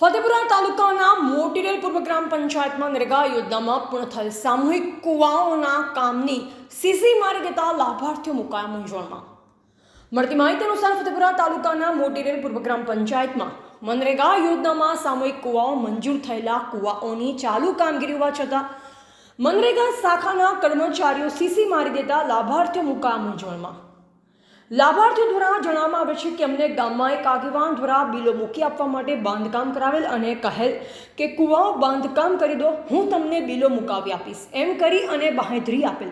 ફતેપુરા તાલુકાના મોટીરેલ પૂર્વ ગ્રામ પંચાયતમાં નરેગા યોજનામાં પૂર્ણ થયેલ સામૂહિક કુવાઓના કામની સીસી મારી દેતા લાભાર્થીઓ મુકાયા મૂંઝવણમાં. મળતી માહિતી અનુસાર ફતેપુરા તાલુકાના મોટીરેલ પૂર્વ ગ્રામ પંચાયતમાં મનરેગા યોજનામાં સામૂહિક કુવાઓ મંજૂર થયેલા કુવાઓની ચાલુ કામગીરી હોવા છતાં મનરેગા શાખાના કર્મચારીઓ સીસી મારી દેતા લાભાર્થીઓ મુકાયા મૂંઝવણમાં. લાભાર્થીઓ દ્વારા જણાવવામાં આવે છે કે અમને ગામમાં એક આગેવાન દ્વારા બિલો મૂકી આપવા માટે બાંધકામ કરાવેલ અને કહેલ કે, કુવાઓ બાંધકામ કરી દો, હું તમને બિલો મુકાવી આપીશ. એમ કરી અને બાંહેધરી આપેલ.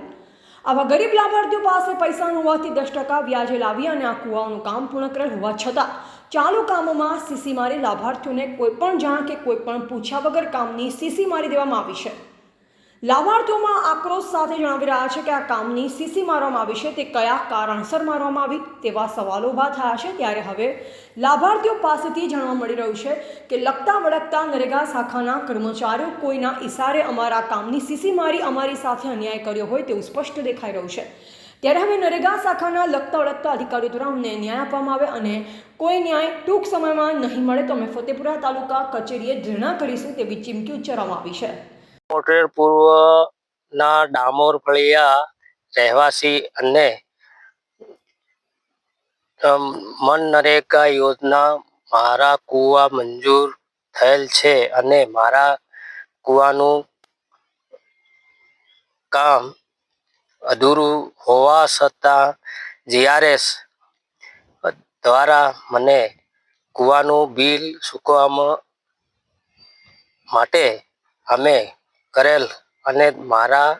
આવા ગરીબ લાભાર્થીઓ પાસે પૈસા હોવાથી દસ ટકા વ્યાજે લાવી અને આ કુવાઓનું કામ પૂર્ણ કરેલ હોવા છતાં ચાલુ કામોમાં સીસી મારી લાભાર્થીઓને કોઈપણ જાણ કે કોઈપણ પૂછ્યા વગર કામની સીસી મારી દેવામાં આવી છે. લાભાર્થીઓમાં આક્રોશ સાથે જણાવી રહ્યા છે કે આ કામની સીસી મારવામાં આવી છે. તે કયા કારણસર મારવામાં આવી તેવા સવાલો ઊભા થયા છે. ત્યારે હવે લાભાર્થીઓ પાસેથી જાણવા મળી રહ્યું છે કે લગતા વળગતા નરેગા શાખાના કર્મચારીઓ કોઈના ઇશારે અમારા કામની સીસી મારી અમારી સાથે અન્યાય કર્યો હોય તેવું સ્પષ્ટ દેખાઈ રહ્યું છે. ત્યારે હવે નરેગા શાખાના લગતા વળગતા અધિકારીઓ દ્વારા અમને ન્યાય આપવામાં આવે અને કોઈ ન્યાય ટૂંક સમયમાં નહીં મળે તો અમે ફતેપુરા તાલુકા કચેરીએ ધરણા કરીશું તેવી ચીમકી ઉચ્ચારવામાં આવી છે. મોટેર પૂર્વના ડામોર ફળિયા રહેવાસી અને મનરેગા યોજના મારા કુવા મંજૂર થયેલ છે અને મારા કુવાનું કામ અધૂરું હોવા છતાં જીઆરએસ દ્વારા મને કુવાનું બિલ ચૂકવવામાં માટે અમે કરેલ અને મારા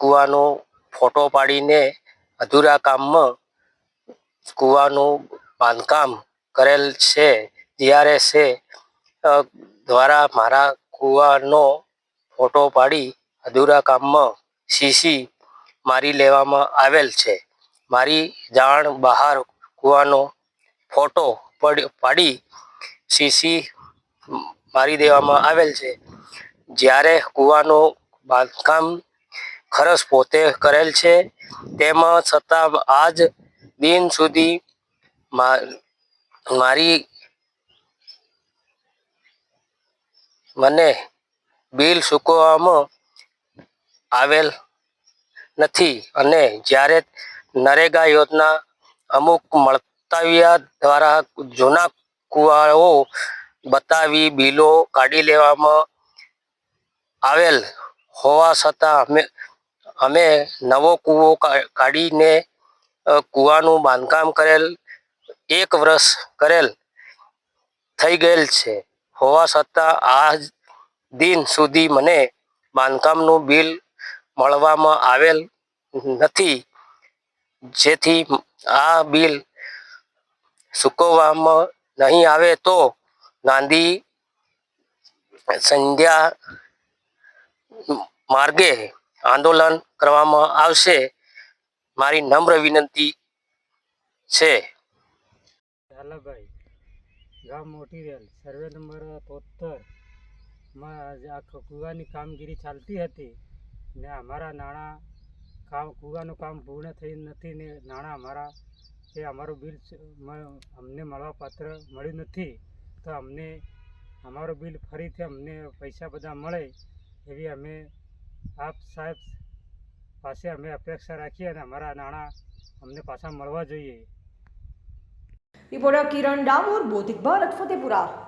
કૂવાનો ફોટો પાડીને અધૂરા કામમાં કૂવાનું બાંધકામ કરેલ છે જીઆરએસએ દ્વારા મારા કૂવાનો ફોટો પાડી અધૂરા કામમાં સીસી મારી લેવામાં આવેલ છે. મારી જાણ બહાર કૂવાનો ફોટો પડી, પાડી સીસી મારી દેવામાં આવેલ છે. જ્યારે કૂવાનું બાંધકામ ખરસ પોતે કરેલ છે, તેમાં છતાં આજ દિન સુધી મારી મને બિલ ચૂકવવામાં આવેલ નથી અને જ્યારે નરેગા યોજના અમુક મળતાવ્યા દ્વારા જૂના કુવાઓ બતાવી બિલો કાઢી લેવામાં આવેલ હોવા છતાં અમે અમે નવો કૂવો કાઢીને કૂવાનું બાંધકામ કરેલ, એક વર્ષ કરેલ થઈ ગયેલ છે. હોવા છતાં આ દિન સુધી મને બાંધકામનું બિલ મળવામાં આવેલ નથી. જેથી આ બિલ ચૂકવવામાં નહીં આવે તો ગાંધી સંધ્યા માર્ગે આંદોલન કરવામાં આવશે. મારી નમ્ર વિનંતી છે. ઝાલાભાઈ, ગામ મોટી રેલ. સર્વે નંબર તોતેરમાં આ કામગીરી ચાલતી હતી ને અમારા નાણાં કામ, કૂવાનું કામ પૂર્ણ થઈ નથી ને નાણાં અમારા, એ અમારું બિલ અમને મળવા પાત્ર મળ્યું નથી. તો અમને, અમારું બિલ ફરીથી અમને પૈસા બધા મળે એવી અમે આપ સાહેબ પાસે અમે અપેક્ષા રાખીએ અને અમારા નાણાં અમને પાછા મળવા જોઈએ. રિપોર્ટર કિરણ ડામોર, બોધિક ભારત, ફતેપુરા.